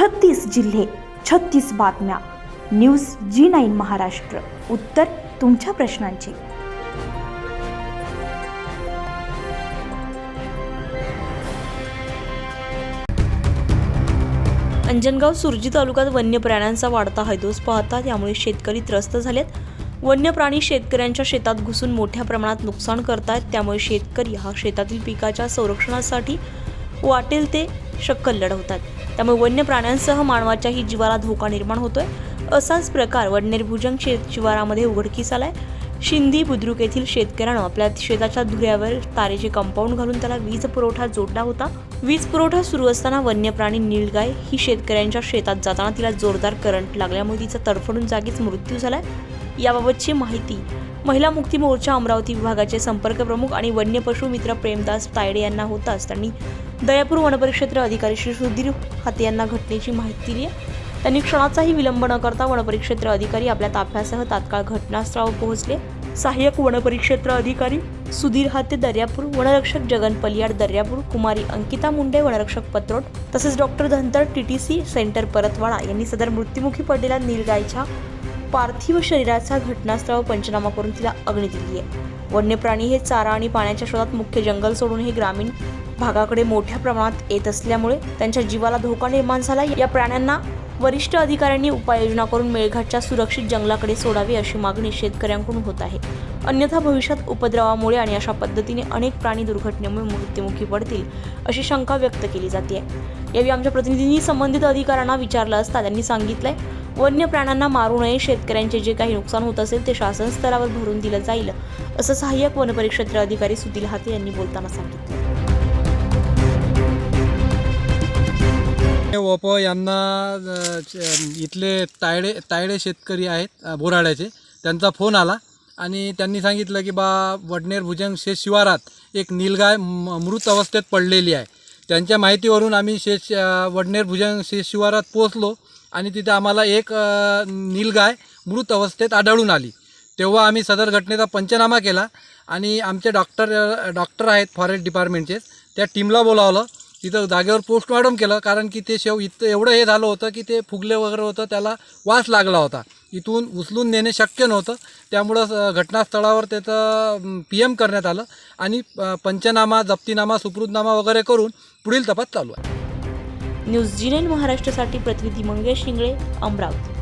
छत्तीस जिल्हे छत्तीस बातम्या. News G nine Maharashtra. उत्तर तुमच्या प्रश्नांची. अंजनगाव सुरजी तालुक्यात वन्य प्राण्यांचा वाढता हैदोस पाहता त्यामुळे शेतकरी त्रस्त झालेत. वन्य प्राणी शेतकऱ्यांच्या शेतात घुसून मोठ्या प्रमाणात नुकसान करतायत त्यामुळे शेतकरी हा शेतातील पिकाच्या संरक्षणासाठी वाटेल ते शक्कल लढवतात त्यामुळे वन्य प्राण्यांसह मानवाच्याही जीवाला धोका निर्माण होतोय. असाच प्रकार वडनेर भुजंग शेत शिवारामध्ये उघडकीस आलाय. शिंदी बुद्रुक येथील शेतकऱ्यानं आपल्या शेताच्या धुऱ्यावर तारेचे कंपाऊंड घालून त्याला वीज पुरवठा जोडला होता. वीज पुरवठा सुरू असताना वन्य प्राणी नीलगाय ही शेतकऱ्यांच्या शेतात जाताना तिला जोरदार करंट लागल्यामुळे तिचा तडफडून जागीच मृत्यू झालाय. याबाबतची माहिती महिला मुक्ती मोर्चा अमरावती विभागाचे संपर्क प्रमुख आणि वन्य पशु मित्र प्रेमदास तायडे यांना होताच त्यांनी दयापूर वनपरिक्षेत्र अधिकारी श्री सुधीर हाते यांना घटनेची माहिती दिली त्यांनी क्षणाचाही विलंब न करता वनपरिक्षेत्र अधिकारी आपल्या ताफ्यासह तात्काळ घटनास्थळावर पोहोचले. सहाय्यक वनपरिक्षेत्र अधिकारी सुधीर हाते दर्यापूर वनरक्षक जगन पलियाड दर्यापूर कुमारी अंकिता मुंडे वनरक्षक पत्रोट तसेच doctor Dhantar TTC centre Paratwada यांनी सदर मृत्युमुखी पडलेल्या नीलगायच्या पार्थिव शरीराचा घटनास्थळावर पंचनामा करून तिला अग्नी दिली आहे. वन्य प्राणी हे चारा आणि पाण्याच्या शोधात मुख्य जंगल सोडून हे ग्रामीण भागाकडे मोठ्या प्रमाणात येत असल्यामुळे त्यांच्या जीवाला धोका निर्माण झाला. या प्राण्यांना वरिष्ठ अधिकाऱ्यांनी उपाययोजना करून मेळघाटच्या सुरक्षित जंगलाकडे सोडावे अशी मागणी शेतकऱ्यांकडून होत आहे. अन्यथा भविष्यात उपद्रवामुळे आणि अशा पद्धतीने अनेक प्राणी दुर्घटनेमुळे मृत्युमुखी पडतील अशी शंका व्यक्त केली जाते. यावेळी आमच्या प्रतिनिधींनी संबंधित अधिकाऱ्यांना विचारलं असता त्यांनी सांगितलंय वन्य प्राण्यांना मारू नये शेतकऱ्यांचे जे काही नुकसान होत असेल ते शासन स्तरावर भरून दिलं जाईल असं सहाय्यक वनपरिक्षेत्र अधिकारी सुधीर हाते यांनी बोलताना सांगितलं. वप यांना इथले तायडे तायडे शेतकरी आहेत बोराड्याचे. त्यांचा फोन आला आणि त्यांनी सांगितलं की बा वडनेर भुजंग शेत शिवारात एक नीलगाय मृत अवस्थेत पडलेली आहे. त्यांच्या माहितीवरून आम्ही शेत वडनेर भुजंग शेत शिवारात पोचलो आणि तिथे आम्हाला एक नीलगाय मृत अवस्थेत आढळून आली. तेव्हा आम्ही सदर घटनेचा पंचनामा केला आणि आमचे डॉक्टर डॉक्टर आहेत फॉरेस्ट डिपार्टमेंटचे. त्या टीमला बोलावलं. तिथं जागेवर पोस्टमॉर्टम केलं कारण की ते शेव इथं एवढं हे झालं होतं की ते फुगले वगैरे होतं त्याला वास लागला होता. इथून उचलून नेणे शक्य नव्हतं. त्यामुळं घटनास्थळावर त्याचं पी एम करण्यात आलं आणि पंचनामा जप्तीनामा सुकृतनामा वगैरे करून पुढील तपास चालू आहे. न्यूज जी महाराष्ट्रासाठी प्रतिनिधी मंगेश शिंगळे अमरावती.